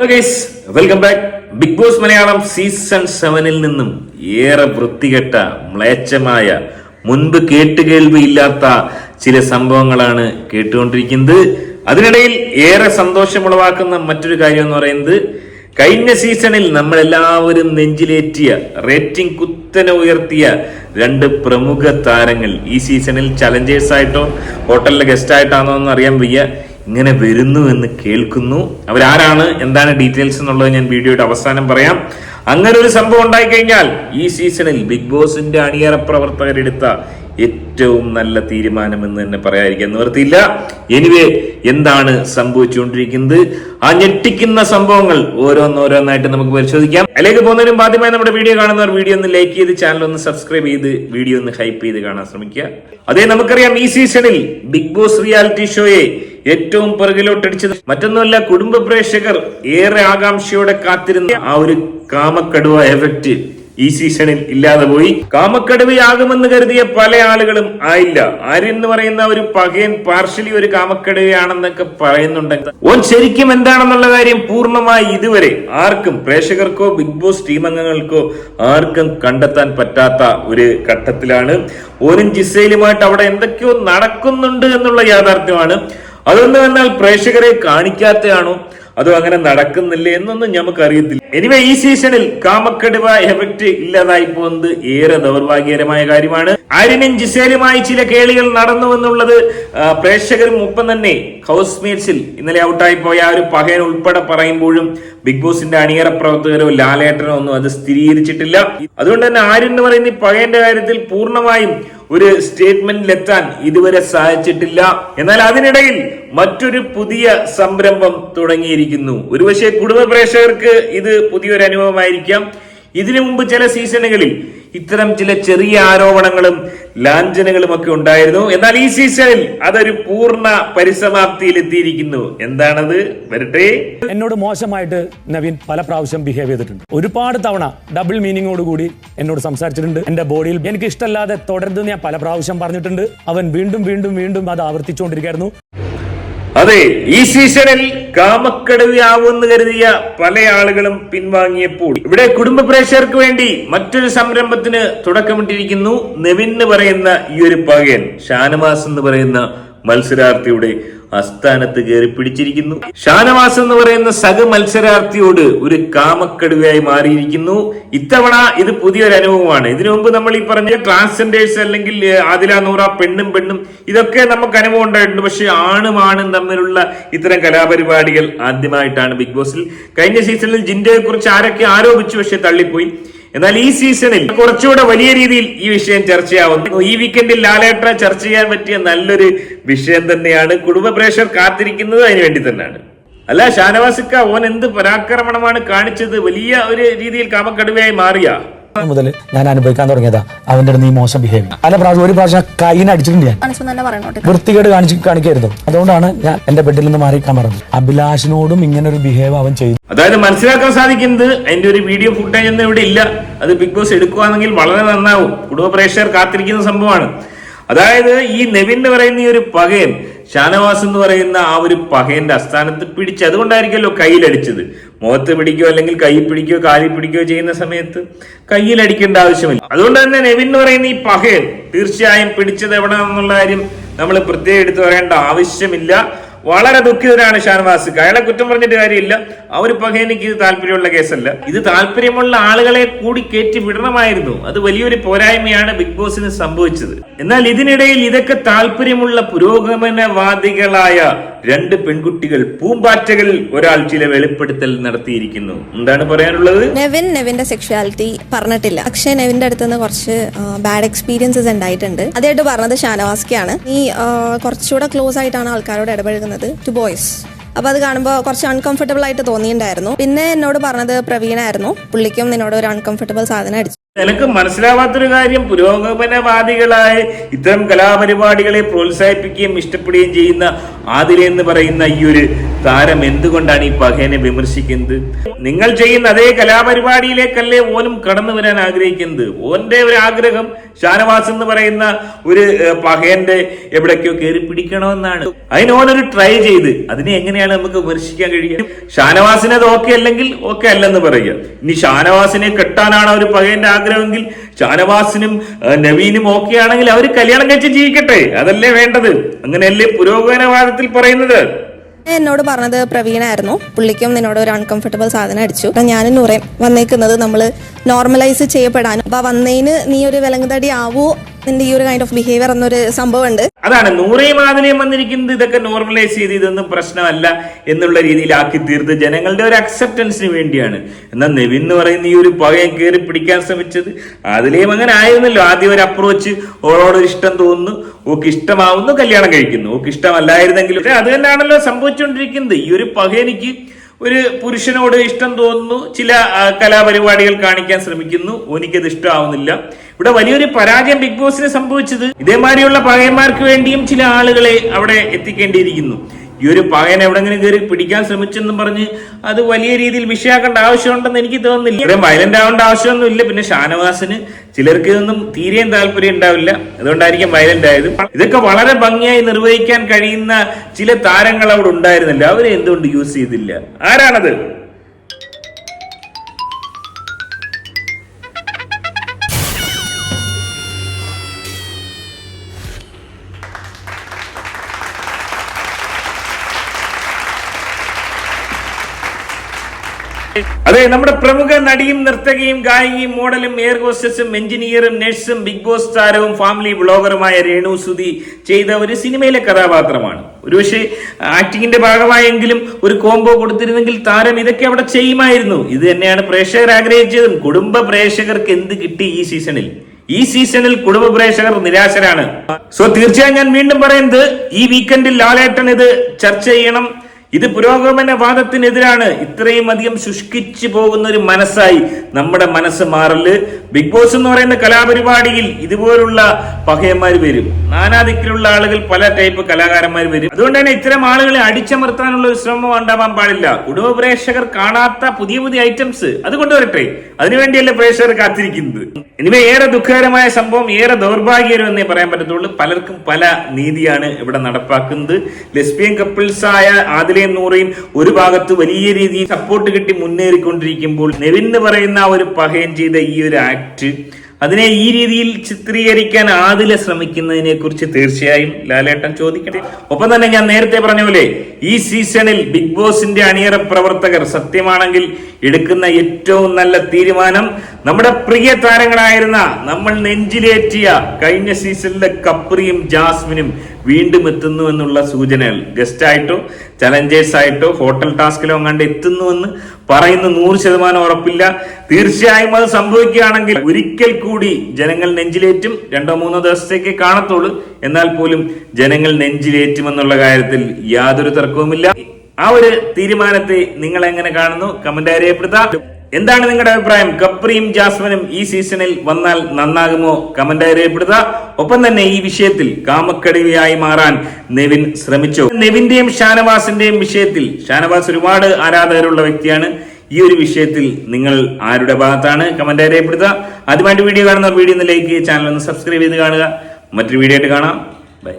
Welcome back Bigg Boss Malayalam season സെവനിൽ നിന്നും ഏറെ വൃത്തികെട്ട മ്ലേച്ഛമായ മുൻപ് കേട്ടുകേൾവിയില്ലാത്ത ചില സംഭവങ്ങളാണ് കേട്ടുകൊണ്ടിരിക്കുന്നത്. അതിനിടയിൽ ഏറെ സന്തോഷമുളവാക്കുന്ന മറ്റൊരു കാര്യം എന്ന് പറയുന്നത് കഴിഞ്ഞ സീസണിൽ നമ്മളെല്ലാവരും നെഞ്ചിലേറ്റിയ റേറ്റിംഗ് കുത്തനെ ഉയർത്തിയ രണ്ട് പ്രമുഖ താരങ്ങൾ ഈ സീസണിൽ ചലഞ്ചേഴ്സ് ആയിട്ടോ ഹോട്ടലിലെ ഗസ്റ്റ് ആയിട്ടാണോ എന്ന് അറിയാൻ വയ്യ. ഇങ്ങനെ വരുന്നു എന്ന് കേൾക്കുന്നു. അവരാരാണ്? എന്താണ് ഡീറ്റെയിൽസ് എന്നുള്ളത് ഞാൻ വീഡിയോയുടെ അവസാനം പറയാം. അങ്ങനെ ഒരു സംഭവം ഉണ്ടായിക്കഴിഞ്ഞാൽ ഈ സീസണിൽ ബിഗ് ബോസിന്റെ അണിയറ പ്രവർത്തകരെടുത്ത ഏറ്റവും നല്ല തീരുമാനം എന്ന് തന്നെ പറയാതിരിക്കാൻ നിവർത്തിയില്ല എനിവേ എന്താണ് സംഭവിച്ചുകൊണ്ടിരിക്കുന്നത്? ആ ഞെട്ടിക്കുന്ന സംഭവങ്ങൾ ഓരോന്നോരോന്നായിട്ട് നമുക്ക് പരിശോധിക്കാം. അതിലേക്ക് പോകുന്നതിനും ആദ്യമായി നമ്മുടെ വീഡിയോ കാണുന്നവർ വീഡിയോ ഒന്ന് ലൈക്ക് ചെയ്ത് ചാനൽ ഒന്ന് സബ്സ്ക്രൈബ് ചെയ്ത് വീഡിയോ ഒന്ന് ഹൈപ്പ് ചെയ്ത് കാണാൻ ശ്രമിക്കുക. അതേ നമുക്കറിയാം ഈ സീസണിൽ ബിഗ് ബോസ് റിയാലിറ്റി ഷോയെ ഏറ്റവും പിറകിലോട്ടടിച്ചത് മറ്റൊന്നുമല്ല കുടുംബ പ്രേക്ഷകർ ഏറെ ആകാംക്ഷയോടെ കാത്തിരുന്ന ആ ഒരു കാമക്കടുവ എഫക്റ്റ് ഈ സീസണിൽ ഇല്ലാതെ പോയി. കാമക്കടുവയാകുമെന്ന് കരുതിയ പല ആളുകളും ആയില്ല. ആര്യൻ എന്ന് പറയുന്ന ഒരു പകയൻ പാർഷ്യലി ഒരു കാമക്കടുവയാണെന്നൊക്കെ പറയുന്നുണ്ട് ഓൻ ശരിക്കും എന്താണെന്നുള്ള കാര്യം പൂർണമായി ഇതുവരെ ആർക്കും പ്രേക്ഷകർക്കോ ബിഗ് ബോസ് ടീം അംഗങ്ങൾക്കോ ആർക്കും കണ്ടെത്താൻ പറ്റാത്ത ഒരു ഘട്ടത്തിലാണ്. ഓനും ജിസയിലുമായിട്ട് അവിടെ എന്തൊക്കെയോ നടക്കുന്നുണ്ട് എന്നുള്ള യാഥാർത്ഥ്യമാണ്. അതൊന്നും എന്നാൽ പ്രേക്ഷകരെ കാണിക്കാത്തയാണോ? അതോ അങ്ങനെ നടക്കുന്നില്ല എന്നൊന്നും നമുക്ക് അറിയത്തില്ല എനിവേ ഈ സീസണിൽ കാമക്കടുവ എഫക്ട് ഇല്ലാതായി പോകുന്നത് ഏറെ ദൗർഭാഗ്യകരമായ കാര്യമാണ്. ആര്യനും ജിസേലുമായി ചില കേളികൾ നടന്നു എന്നുള്ളത് പ്രേക്ഷകരും ഒപ്പം തന്നെ ഹൗസ് മേറ്റ്സിൽ ഇന്നലെ ഔട്ടായി പോയ ആ ഒരു പകയൻ ഉൾപ്പെടെ പറയുമ്പോഴും ബിഗ് ബോസിന്റെ അണിയറ പ്രവർത്തകരോ ലാലേട്ടനോ ഒന്നും അത് സ്ഥിരീകരിച്ചിട്ടില്ല. അതുകൊണ്ട് തന്നെ ആര്യൻ എന്ന് പറയുന്ന ഈ പകയന്റെ കാര്യത്തിൽ പൂർണമായും ഒരു സ്റ്റേറ്റ്മെന്റിൽ എത്താൻ ഇതുവരെ സാധിച്ചിട്ടില്ല. എന്നാൽ അതിനിടയിൽ മറ്റൊരു പുതിയ സംരംഭം തുടങ്ങിയിരിക്കുന്നു. ഒരുപക്ഷെ കുടുംബ പ്രേക്ഷകർക്ക് ഇത് പുതിയൊരു അനുഭവമായിരിക്കാം ഇതിനു മുമ്പ് ചില സീസണുകളിൽ ഇത്തരം ചില ചെറിയ ആരോപണങ്ങളും ലാഞ്ചനകളും ഒക്കെ ഉണ്ടായിരുന്നു. എന്നാൽ ഈ സീസണിൽ അതൊരു പൂർണ പരിസമാപ്തിയിൽ എത്തിയിരിക്കുന്നു എന്താണത്? വരട്ടെ. എന്നോട് മോശമായിട്ട് നവീൻ പല പ്രാവശ്യം ബിഹേവ് ചെയ്തിട്ടുണ്ട്. ഒരുപാട് തവണ ഡബിൾ മീനിങ്ങോട് കൂടി എന്നോട് സംസാരിച്ചിട്ടുണ്ട്. എന്റെ ബോഡിയിൽ എനിക്ക് ഇഷ്ടമല്ലാതെ തുടരുതെന്ന് ഞാൻ പല പ്രാവശ്യം പറഞ്ഞിട്ടുണ്ട്. അവൻ വീണ്ടും വീണ്ടും വീണ്ടും അത് ആവർത്തിച്ചുകൊണ്ടിരിക്കുകയായിരുന്നു. അതെ ഈ സീസണിൽ കാമക്കടവിയാവുമെന്ന് കരുതിയ പല ആളുകളും പിൻവാങ്ങിയപ്പോൾ. ഇവിടെ കുടുംബ പ്രേക്ഷകർക്ക് വേണ്ടി മറ്റൊരു സംരംഭത്തിന് തുടക്കമിട്ടിരിക്കുന്നു നെവിൻ എന്ന് പറയുന്ന ഈ ഒരു പകയൻ ഷാനവാസ് എന്ന് പറയുന്ന മത്സരാർത്ഥിയുടെ അസ്ഥാനത്ത് കയറി പിടിച്ചിരിക്കുന്നു. ഷാനവാസ് എന്ന് പറയുന്ന സഹ മത്സരാർത്ഥിയോട് ഒരു കാമക്കടുവയായി മാറിയിരിക്കുന്നു. ഇത്തവണ ഇത് പുതിയൊരു അനുഭവമാണ്. ഇതിനു മുമ്പ് നമ്മൾ ഈ പറഞ്ഞ ട്രാൻസ്ജെൻഡേഴ്സ് അല്ലെങ്കിൽ ആദില നൂറ പെണ്ണും പെണ്ണും ഇതൊക്കെ നമുക്ക് അനുഭവം ഉണ്ടായിട്ടുണ്ട്. പക്ഷെ ആണും ആണും തമ്മിലുള്ള ഇത്തരം കലാപരിപാടികൾ ആദ്യമായിട്ടാണ് ബിഗ് ബോസിൽ. കഴിഞ്ഞ സീസണിൽ ജിൻഡയെ കുറിച്ച് ആരൊക്കെ ആരോപിച്ചു പക്ഷെ തള്ളിപ്പോയി. എന്നാൽ ഈ സീസണിൽ കുറച്ചുകൂടെ വലിയ രീതിയിൽ ഈ വിഷയം ചർച്ചയാവുന്നു. ഈ വീക്കെൻഡിൽ ലാലേട്ട ചർച്ച ചെയ്യാൻ പറ്റിയ നല്ലൊരു വിഷയം തന്നെയാണ്. കുടുംബ പ്രേക്ഷകർ കാത്തിരിക്കുന്നത് അതിനു വേണ്ടി തന്നെയാണ്. അല്ല ഷാനവാസിക്ക ഓൻ എന്ത് പരാക്രമണമാണ് കാണിച്ചത്? വലിയ ഒരു രീതിയിൽ കാമക്കടുവയായി മാറിയ? മുതൽ ഞാൻ അനുഭവിക്കാൻ തുടങ്ങിയതാ അവന്റെ അടുത്ത് നീ മോശം ബിഹേവ് പല പ്രാവശ്യം ഒരു പ്രാവശ്യം കൈന അടിച്ചിട്ടുണ്ട് ഞാൻ. വൃത്തികേട് കാണിച്ച് കാണിക്കരുത്. അതുകൊണ്ടാണ് ഞാൻ എന്റെ ബെഡിൽ നിന്ന് മാറിക്കാൻ പറഞ്ഞത്. അഭിലാഷിനോടും ഇങ്ങനെ ഒരു ബിഹേവ് അവൻ ചെയ്തു. അതായത് മനസ്സിലാക്കാൻ സാധിക്കുന്നത് അതിന്റെ ഒരു വീഡിയോ ഫുട്ടേജ് ഒന്നും ഇവിടെ ഇല്ല. അത് ബിഗ് ബോസ് എടുക്കുകയാണെങ്കിൽ വളരെ നന്നാവും. കുടുംബ പ്രേക്ഷകർ കാത്തിരിക്കുന്ന സംഭവമാണ്. അതായത് ഈ നെവിൻ എന്ന് പറയുന്ന ഈ ഒരു പകയൻ ഷാനവാസ് എന്ന് പറയുന്ന ആ ഒരു പകയന്റെ അസ്ഥാനത്ത് പിടിച്ച് അതുകൊണ്ടായിരിക്കുമല്ലോ കയ്യിലടിച്ചത്. മുഖത്ത് പിടിക്കുകയോ അല്ലെങ്കിൽ കൈ പിടിക്കുകയോ കാലിൽ പിടിക്കുകയോ ചെയ്യുന്ന സമയത്ത് കയ്യിലടിക്കേണ്ട ആവശ്യമില്ല. അതുകൊണ്ട് തന്നെ നെവിൻ എന്ന് പറയുന്ന ഈ പകയൻ തീർച്ചയായും പിടിച്ചത് എവിടെ എന്നുള്ള കാര്യം നമ്മൾ പ്രത്യേകം എടുത്തു പറയേണ്ട ആവശ്യമില്ല. വളരെ ദുഃഖിതനാണ് ഷാൻവാസ് അയാളെ കുറ്റം പറഞ്ഞിട്ട് കാര്യമില്ല. അവർ പകേനിക്ക് ഇത് താല്പര്യമുള്ള കേസല്ല. ഇത് താല്പര്യമുള്ള ആളുകളെ കൂടി കയറ്റി വിടണമായിരുന്നു. അത് വലിയൊരു പോരായ്മയാണ് ബിഗ് ബോസിന് സംഭവിച്ചത്. എന്നാൽ ഇതിനിടയിൽ ഇതൊക്കെ താല്പര്യമുള്ള പുരോഗമനവാദികളായ രണ്ട് പെൺകുട്ടികൾ പൂമ്പാറ്റകളിൽ ഒരാൾ ചില വെളിപ്പെടുത്തൽ നടത്തിയിരിക്കുന്നു. എന്താണ് പറയാനുള്ളത്? നെവിൻ നെവിന്റെ സെക്ഷുവാലിറ്റി പറഞ്ഞിട്ടില്ല. പക്ഷേ നെവിന്റെ അടുത്ത് നിന്ന് കുറച്ച് ബാഡ് എക്സ്പീരിയൻസസ് ഉണ്ടായിട്ടുണ്ട്. അതായിട്ട് പറഞ്ഞത് ഷാനവാസ്കിയാണ്. നീ കുറച്ചുകൂടെ ക്ലോസ് ആയിട്ടാണ് ആൾക്കാരോട് ഇടപഴകുന്നത് ടു ബോയ്സ് അപ്പൊ അത് കാണുമ്പോൾ കുറച്ച് അൺകംഫർട്ടബിൾ ആയിട്ട് തോന്നിയിട്ടുണ്ടായിരുന്നു. പിന്നെ എന്നോട് പറഞ്ഞത് പ്രവീണായിരുന്നു. പുള്ളിക്കും നിന്നോട് ഒരു അൺകംഫർട്ടബിൾ സാധനം അടിച്ചു. എനിക്ക് മനസ്സിലാവാത്തൊരു കാര്യം പുരോഗമനവാദികളായ ഇത്തരം കലാപരിപാടികളെ പ്രോത്സാഹിപ്പിക്കുകയും ഇഷ്ടപ്പെടുകയും ചെയ്യുന്ന ആതിര എന്ന് പറയുന്ന ഈ ഒരു താരം എന്തുകൊണ്ടാണ് ഈ പഹേനെ വിമർശിക്കുന്നത്? നിങ്ങൾ ചെയ്യുന്ന അതേ കലാപരിപാടിയിലേക്കല്ലേ ഓനും കടന്നു വരാൻ ആഗ്രഹിക്കുന്നത്? ഓന്റെ ഒരു ആഗ്രഹം ഷാനവാസ് എന്ന് പറയുന്ന ഒരു പഹേന്റെ എവിടേക്കോ കയറി പിടിക്കണമെന്നാണ്. അതിന് ഓനൊരു ട്രൈ ചെയ്ത് അതിനെ എങ്ങനെയാണ് നമുക്ക് വിമർശിക്കാൻ കഴിയുക? ഷാനവാസിനെ അത് ഓക്കെ അല്ലെങ്കിൽ ഓക്കെ അല്ലെന്ന് പറയുക. ഇനി ഷാനവാസിനെ കെട്ടാനാണ് ഒരു പഹേന്റെ ആഗ്രഹമെങ്കിൽ ഷാനവാസിനും നവീനും ഓക്കെ ആണെങ്കിൽ അവർ കല്യാണം കഴിച്ച് ജീവിക്കട്ടെ. അതല്ലേ വേണ്ടത്? അങ്ങനെയല്ലേ പുരോഗമനവാദത്തിൽ പറയുന്നത്? എന്നോട് പറഞ്ഞത് പ്രവീണായിരുന്നു. പുള്ളിക്കും നിന്നോട് ഒരു അൺകംഫർട്ടബിൾ സാധനം അടിച്ചു. ഞാനും നൂറേം വന്നേക്കുന്നത് നമ്മൾ നോർമലൈസ് ചെയ്യപ്പെടാനും. അപ്പം വന്നതിന് നീ ഒരു വിലങ്ങുതടി ആവോ. നിന്റെ ഈ ഒരു കൈൻഡ് ഓഫ് ബിഹേവിയർ എന്നൊരു സംഭവം ഉണ്ട് അതാണ് നൂറേ ആദിനെയും വന്നിരിക്കുന്നത് ഇതൊക്കെ നോർമലൈസ് ചെയ്ത് ഇതൊന്നും പ്രശ്നമല്ല എന്നുള്ള രീതിയിലാക്കി തീർത്ത് ജനങ്ങളുടെ ഒരു അക്സെപ്റ്റൻസിന് വേണ്ടിയാണ്. എന്നാൽ നെവിൻ എന്ന് പറയുന്ന ഈ ഒരു പകയം കയറി പിടിക്കാൻ ശ്രമിച്ചത്. അതിലേയും അങ്ങനെ ആയിരുന്നല്ലോ ആദ്യം ഒരു അപ്രോച്ച് ഓളോട് ഇഷ്ടം തോന്നുന്നു. ഓക്ക് ഇഷ്ടമാവുന്നു കല്യാണം കഴിക്കുന്നു. ഓക്ക് ഇഷ്ടമല്ലായിരുന്നെങ്കിലും. അത് തന്നെയാണല്ലോ സംഭവിച്ചുകൊണ്ടിരിക്കുന്നത്. ഈ ഒരു പകയനിക്ക് ഒരു പുരുഷനോട് ഇഷ്ടം തോന്നുന്നു. ചില കലാപരിപാടികൾ കാണിക്കാൻ ശ്രമിക്കുന്നു. എനിക്കത് ഇഷ്ടമാവുന്നില്ല. ഇവിടെ വലിയൊരു പരാജയം ബിഗ് ബോസിന് സംഭവിച്ചത് ഇതേമാതിരിയുള്ള പകയന്മാർക്ക് വേണ്ടിയും ചില ആളുകളെ അവിടെ എത്തിക്കേണ്ടിയിരിക്കുന്നു. ഈ ഒരു പകയൻ എവിടെങ്കിലും കയറി പിടിക്കാൻ ശ്രമിച്ചെന്നും പറഞ്ഞ് അത് വലിയ രീതിയിൽ വിഷയാക്കേണ്ട ആവശ്യമുണ്ടെന്ന് എനിക്ക് തോന്നുന്നില്ല. ഇത്രയും വയലന്റ് ആവേണ്ട ആവശ്യമൊന്നുമില്ല പിന്നെ ഷാനവാസിന് ചിലർക്ക് ഇതൊന്നും തീരെയും താല്പര്യം ഉണ്ടാവില്ല. അതുകൊണ്ടായിരിക്കും വയലന്റ് ആയത്. ഇതൊക്കെ വളരെ ഭംഗിയായി നിർവഹിക്കാൻ കഴിയുന്ന ചില താരങ്ങൾ അവിടെ ഉണ്ടായിരുന്നില്ല. അവരെ എന്തുകൊണ്ട് യൂസ് ചെയ്തില്ല? ആരാണത്? അതെ നമ്മുടെ പ്രമുഖ നടിയും നർത്തകിയും ഗായികയും മോഡലും എയർ ഹോസ്റ്റസും എഞ്ചിനീയറും നഴ്സും ബിഗ് ബോസ് താരവും ഫാമിലി ബ്ലോഗറുമായ രേണു സുധി ചെയ്ത ഒരു സിനിമയിലെ കഥാപാത്രമാണ്. ഒരുപക്ഷെ ആക്ടിങ്ങിന്റെ ഭാഗമായെങ്കിലും ഒരു കോംബോ കൊടുത്തിരുന്നെങ്കിൽ താരം ഇതൊക്കെ അവിടെ ചെയ്യുമായിരുന്നു. ഇത് തന്നെയാണ് പ്രേക്ഷകർ ആഗ്രഹിച്ചതും. കുടുംബ പ്രേക്ഷകർക്ക് എന്ത് കിട്ടി ഈ സീസണിൽ? ഈ സീസണിൽ കുടുംബ പ്രേക്ഷകർ നിരാശരാണ്. സോ തീർച്ചയായും ഞാൻ വീണ്ടും പറയുന്നത് ഈ വീക്കെൻഡിൽ ലാലേട്ടൻ ഇത് ചർച്ച ചെയ്യണം. ഇത് പുരോഗമന വാദത്തിനെതിരാണ് ഇത്രയും അധികം ശുഷ്കിച്ചു പോകുന്ന ഒരു മനസ്സായി നമ്മുടെ മനസ്സ് മാറൽ. ബിഗ് ബോസ് എന്ന് പറയുന്ന കലാപരിപാടിയിൽ ഇതുപോലുള്ള പകയന്മാർ വരും. നാനാദിക്കിലുള്ള ആളുകൾ പല ടൈപ്പ് കലാകാരന്മാർ വരും. അതുകൊണ്ട് തന്നെ ഇത്തരം ആളുകളെ അടിച്ചമർത്താനുള്ള ഒരു ശ്രമം ഉണ്ടാവാൻ പാടില്ല. കുടുംബ പ്രേക്ഷകർ കാണാത്ത പുതിയ പുതിയ ഐറ്റംസ് അത് കൊണ്ടുവരട്ടെ അതിനുവേണ്ടിയല്ലേ പ്രേക്ഷകർ കാത്തിരിക്കുന്നത്. ഇനിമേ ഏറെ ദുഃഖകരമായ സംഭവം ഏറെ ദൗർഭാഗ്യകരം എന്നേ പറയാൻ പറ്റത്തുള്ളൂ. പലർക്കും പല നീതിയാണ് ഇവിടെ നടപ്പാക്കുന്നത്. ലെസ്ബിയൻ ആയ ആദിലയും നൂറയും ഒരു ഭാഗത്ത് വലിയ രീതിയിൽ സപ്പോർട്ട് കിട്ടി മുന്നേറിക്കൊണ്ടിരിക്കുമ്പോൾ നെവിൻ എന്ന് പറയുന്ന ഒരു പഹയൻ ചെയ്ത ഈ ഒരു അതിനെ ഈ രീതിയിൽ ചിത്രീകരിക്കാൻ ആദില ശ്രമിക്കുന്നതിനെ കുറിച്ച് തീർച്ചയായും ലാലേട്ടൻ ചോദിക്കട്ടെ. ഒപ്പം തന്നെ ഞാൻ നേരത്തെ പറഞ്ഞ പോലെ ഈ സീസണിൽ ബിഗ് ബോസിന്റെ അണിയറ പ്രവർത്തകർ സത്യമാണെങ്കിൽ എടുക്കുന്ന ഏറ്റവും നല്ല തീരുമാനം നമ്മുടെ പ്രിയ താരങ്ങളായിരുന്ന നമ്മൾ നെഞ്ചിലേറ്റിയ കഴിഞ്ഞ സീസണിലെ കപ്രിയും ജാസ്മിനും വീണ്ടും എത്തുന്നു എന്നുള്ള സൂചനകൾ ഗസ്റ്റ് ആയിട്ടോ ചലഞ്ചേഴ്സ് ആയിട്ടോ ഹോട്ടൽ ടാസ്കിലോ അങ്ങാണ്ട് എത്തുന്നുവെന്ന് പറയുന്ന നൂറ് ശതമാനം ഉറപ്പില്ല. തീർച്ചയായും അത് സംഭവിക്കുകയാണെങ്കിൽ ഒരിക്കൽ കൂടി ജനങ്ങൾ നെഞ്ചിലേറ്റും രണ്ടോ മൂന്നോ ദിവസത്തേക്ക് കാണത്തുള്ളൂ. എന്നാൽ പോലും ജനങ്ങൾ നെഞ്ചിലേറ്റുമെന്നുള്ള കാര്യത്തിൽ യാതൊരു തർക്കവുമില്ല. ആ ഒരു തീരുമാനത്തെ നിങ്ങൾ എങ്ങനെ കാണുന്നു? കമന്റ് രേഖപ്പെടുത്താം എന്താണ് നിങ്ങളുടെ അഭിപ്രായം? കപ്രിയും ജാസ്മിനും ഈ സീസണിൽ വന്നാൽ നന്നാകുമോ? കമന്റ് രേഖപ്പെടുത്തുക ഒപ്പം തന്നെ ഈ വിഷയത്തിൽ കാമക്കടിവിയായി മാറാൻ നെവിൻ ശ്രമിച്ചു. നെവിന്റെയും ഷാനവാസിന്റെയും വിഷയത്തിൽ ഷാനവാസ് ഒരുപാട് ആരാധകരുള്ള വ്യക്തിയാണ്. ഈ ഒരു വിഷയത്തിൽ നിങ്ങൾ ആരുടെ ഭാഗത്താണ്? കമന്റ് രേഖപ്പെടുത്തുക അതുമായിട്ട് വീഡിയോ കാണുന്ന വീഡിയോ ഒന്ന് ലൈക്ക് ചെയ്യുക ചാനൽ ഒന്ന് സബ്സ്ക്രൈബ് ചെയ്ത് കാണുക. മറ്റൊരു വീഡിയോ ആയിട്ട് കാണാം. ബൈ